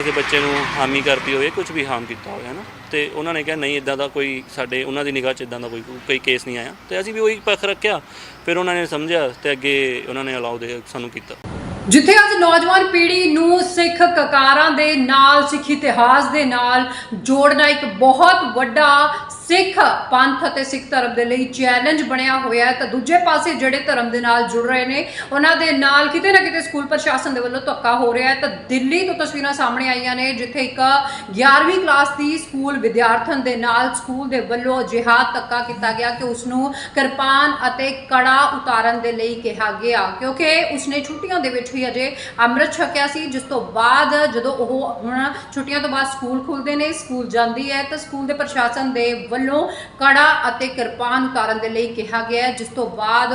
ਕਿਸੇ ਬੱਚੇ ਨੂੰ ਹਾਮੀ ਕਰਦੀ ਹੋਵੇ ਕੁਝ ਵੀ ਹਾਰਮ ਕੀਤਾ ਹੋਵੇ, ਹਨਾ? ਤੇ ਉਹਨਾਂ ਨੇ ਕਿਹਾ, ਨਹੀਂ ਇਦਾਂ ਦਾ ਕੋਈ ਸਾਡੇ, ਉਹਨਾਂ ਦੀ ਨਿਗਾਹ 'ਚ ਇਦਾਂ ਦਾ ਕੋਈ ਕੋਈ ਕੇਸ ਨਹੀਂ ਆਇਆ। ਤੇ ਅਸੀਂ ਵੀ ਉਹੀ ਪੱਖ ਰੱਖਿਆ। ਫਿਰ ਉਹਨਾਂ ਨੇ ਸਮਝਿਆ ਤੇ ਅੱਗੇ ਉਹਨਾਂ ਨੇ ਅਲਾਉ ਦੇ, ਸਾਨੂੰ ਕੀਤਾ। ਜਿੱਥੇ ਅੱਜ ਨੌਜਵਾਨ ਪੀੜ੍ਹੀ ਨੂੰ ਸਿੱਖ ਕਕਾਰਾਂ ਦੇ ਨਾਲ, ਸਿੱਖ ਇਤਿਹਾਸ ਦੇ ਨਾਲ ਜੋੜਨਾ ਇੱਕ ਬਹੁਤ ਵੱਡਾ ਸਿੱਖ ਪੰਥ ਅਤੇ ਸਿੱਖ ਧਰਮ ਦੇ ਲਈ ਚੈਲੰਜ ਬਣਿਆ ਹੋਇਆ ਹੈ, ਤਾਂ ਦੂਜੇ ਪਾਸੇ ਜਿਹੜੇ ਧਰਮ ਦੇ ਨਾਲ ਜੁੜ ਰਹੇ ਨੇ, ਉਹਨਾਂ ਦੇ ਨਾਲ ਕਿਤੇ ਨਾ ਕਿਤੇ ਸਕੂਲ ਪ੍ਰਸ਼ਾਸਨ ਦੇ ਵੱਲੋਂ ਧੱਕਾ ਹੋ ਰਿਹਾ ਹੈ। ਤਾਂ ਦਿੱਲੀ ਤੋਂ ਤਸਵੀਰਾਂ ਸਾਹਮਣੇ ਆਈਆਂ ਨੇ, ਜਿੱਥੇ ਇੱਕ 11ਵੀਂ ਕਲਾਸ ਦੀ ਸਕੂਲ ਵਿਦਿਆਰਥਣ ਦੇ ਨਾਲ ਸਕੂਲ ਦੇ ਵੱਲੋਂ ਅਜਿਹਾ ਧੱਕਾ ਕੀਤਾ ਗਿਆ ਕਿ ਉਸ ਨੂੰ ਕਿਰਪਾਨ ਅਤੇ ਕੜਾ ਉਤਾਰਨ ਦੇ ਲਈ ਕਿਹਾ ਗਿਆ, ਕਿਉਂਕਿ ਉਸਨੇ ਛੁੱਟੀਆਂ ਦੇ ਵਿੱਚ ਹੀ ਅਜੇ ਅੰਮ੍ਰਿਤ ਛਕਿਆ ਸੀ, ਜਿਸ ਤੋਂ ਬਾਅਦ ਜਦੋਂ ਉਹ ਹੁਣ ਛੁੱਟੀਆਂ ਤੋਂ ਬਾਅਦ ਸਕੂਲ ਖੁੱਲਦੇ ਨੇ, ਸਕੂਲ ਜਾਂਦੀ ਹੈ, ਤਾਂ ਸਕੂਲ ਦੇ ਪ੍ਰਸ਼ਾਸਨ ਦੇ ਵੱਲੋਂ ਕੜਾ ਅਤੇ ਕਿਰਪਾਨ ਉਤਾਰਨ ਦੇ ਲਈ ਕਿਹਾ ਗਿਆ ਜਿਸ ਤੋਂ ਬਾਅਦ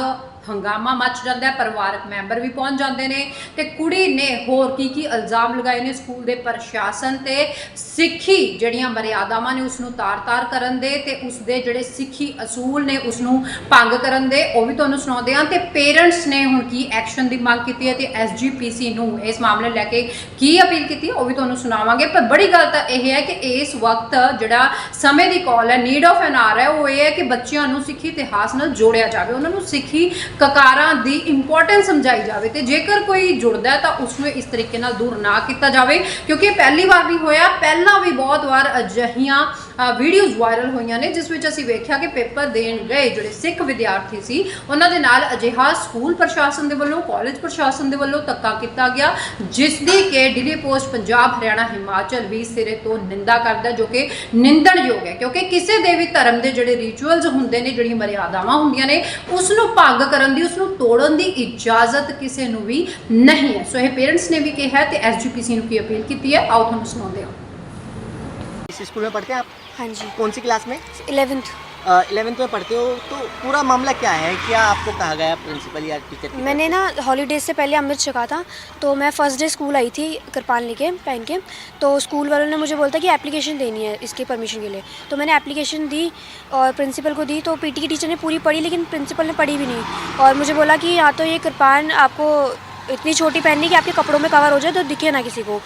ਹੰਗਾਮਾ ਮਚ ਜਾਂਦਾ ਹੈ, ਪਰਿਵਾਰਕ ਮੈਂਬਰ ਵੀ ਪਹੁੰਚ ਜਾਂਦੇ ਨੇ ਤੇ ਕੁੜੀ ਨੇ ਹੋਰ ਕੀ ਕੀ ਇਲਜ਼ਾਮ ਲਗਾਏ ਨੇ ਸਕੂਲ ਦੇ ਪ੍ਰਸ਼ਾਸਨ ਤੇ? ਸਿੱਖੀ ਜਿਹੜੀਆਂ ਮਰਿਆਦਾਵਾਂ ਨੇ ਉਸ ਨੂੰ ਤਾਰ-ਤਾਰ ਕਰਨ ਦੇ ਤੇ ਉਸ ਦੇ ਜਿਹੜੇ ਸਿੱਖੀ ਅਸੂਲ ਨੇ ਉਸ ਨੂੰ ਭੰਗ ਕਰਨ ਦੇ, ਉਹ ਵੀ ਤੁਹਾਨੂੰ ਸੁਣਾਉਂਦੇ ਹਾਂ। ਤੇ ਪੇਰੈਂਟਸ ਨੇ ਹੁਣ ਕੀ ਐਕਸ਼ਨ ਦੀ ਮੰਗ ਕੀਤੀ ਹੈ ਤੇ ਐਸਜੀਪੀਸੀ ਨੂੰ ਇਸ ਮਾਮਲੇ ਨੂੰ ਲੈ ਕੇ ਕੀ ਅਪੀਲ ਕੀਤੀ, ਉਹ ਵੀ ਤੁਹਾਨੂੰ ਸੁਣਾਵਾਂਗੇ। ਪਰ ਬੜੀ ਗੱਲ ਤਾਂ ਇਹ ਹੈ ਕਿ ਇਸ ਵਕਤ ਜਿਹੜਾ ਸਮੇਂ ਦੀ ਕਾਲ ਹੈ ਨੀਡ ਆਫ ਐਨ ਆਰ ਹੈ, ਉਹ ਇਹ ਹੈ ਕਿ ਬੱਚਿਆਂ ਨੂੰ ਸਿੱਖੀ ਇਤਿਹਾਸ ਨਾਲ ਜੋੜਿਆ ਜਾਵੇ। ਉਹਨਾਂ ਨੂੰ ਸਿੱਖੀ ਕਕਾਰਾਂ ਦੀ ਇੰਪੋਰਟੈਂਸ ਸਮਝਾਈ ਜਾਵੇ ਤੇ ਜੇਕਰ ਕੋਈ ਜੁੜਦਾ ਹੈ ਤਾਂ ਉਸ ਨੂੰ ਇਸ ਤਰੀਕੇ ਨਾਲ ਦੂਰ ਨਾ ਕੀਤਾ ਜਾਵੇ, ਕਿਉਂਕਿ ਪਹਿਲੀ ਵਾਰ ਵੀ ਹੋਇਆ, ਪਹਿਲਾਂ ਵੀ ਬਹੁਤ ਵਾਰ ਅਜਿਹੀਆਂ ਵੀਡੀਓਜ਼ ਵਾਇਰਲ ਹੋਈਆਂ ਨੇ, ਜਿਸ ਵਿੱਚ ਅਸੀਂ ਵੇਖਿਆ ਕਿ ਪੇਪਰ ਦੇਣ ਗਏ ਜਿਹੜੇ ਸਿੱਖ ਵਿਦਿਆਰਥੀ ਸੀ, ਉਹਨਾਂ ਦੇ ਨਾਲ ਅਜਿਹਾ ਸਕੂਲ ਪ੍ਰਸ਼ਾਸਨ ਦੇ ਵੱਲੋਂ ਕਾਲਜ ਪ੍ਰਸ਼ਾਸਨ ਦੇ ਵੱਲੋਂ ਧੱਕਾ ਕੀਤਾ ਗਿਆ, ਜਿਸ ਦੀ ਕਿ ਡੇਲੀ ਪੋਸਟ ਪੰਜਾਬ, ਹਰਿਆਣਾ, ਹਿਮਾਚਲ ਵੀ ਸਿਰੇ ਤੋਂ ਨਿੰਦਾ ਕਰਦਾ, ਜੋ ਕਿ ਨਿੰਦਣਯੋਗ ਹੈ, ਕਿਉਂਕਿ ਕਿਸੇ ਦੇ ਵੀ ਧਰਮ ਦੇ ਜਿਹੜੇ ਰਿਚੁਅਲਸ ਹੁੰਦੇ ਨੇ, ਜਿਹੜੀਆਂ ਮਰਿਆਦਾਵਾਂ ਹੁੰਦੀਆਂ ਨੇ ਉਸ ਨੂੰ ਭੰਗ ਕਰਨ ਦੀ ਉਸ ਨੂੰ ਤੋੜਨ ਦੀ ਇਜਾਜ਼ਤ ਕਿਸੇ ਨੂੰ ਵੀ ਨਹੀਂ ਹੈ। ਸੋ ਇਹ ਪੇਰੈਂਟਸ ਨੇ ਵੀ ਕਿਹਾ ਹੈ ਤੇ ਐਸਜੀਪੀਸੀ ਨੂੰ ਕੀ ਅਪੀਲ ਕੀਤੀ ਹੈ? ਆਓ ਤੁਹਾਨੂੰ ਸੁਣਾਉਂਦੇ ਹਾਂ। इस स्कूल में पढ़ते हैं आप? हाँ जी। कौन सी क्लास में? इलेवेंथ। इलेवेंथ में पढ़ते हो तो पूरा मामला क्या है? क्या आपको कहा गया प्रिंसिपल या टीचर मैंने ना हॉलीडेज से पहले अमृत छका था तो मैं फ़र्स्ट डे स्कूल आई थी कृपान लेके पहन के। तो स्कूल वालों ने मुझे बोलता कि एप्लीकेशन देनी है इसके परमिशन के लिए। तो मैंने एप्लीकेशन दी और प्रिंसिपल को दी तो पीटी की टीचर ने पूरी पढ़ी लेकिन प्रिंसिपल ने पढ़ी भी नहीं। और मुझे बोला कि या तो ये कृपान आपको इतनी छोटी पहननी कि आपके कपड़ों में कवर हो जाए तो दिखे ना किसी को।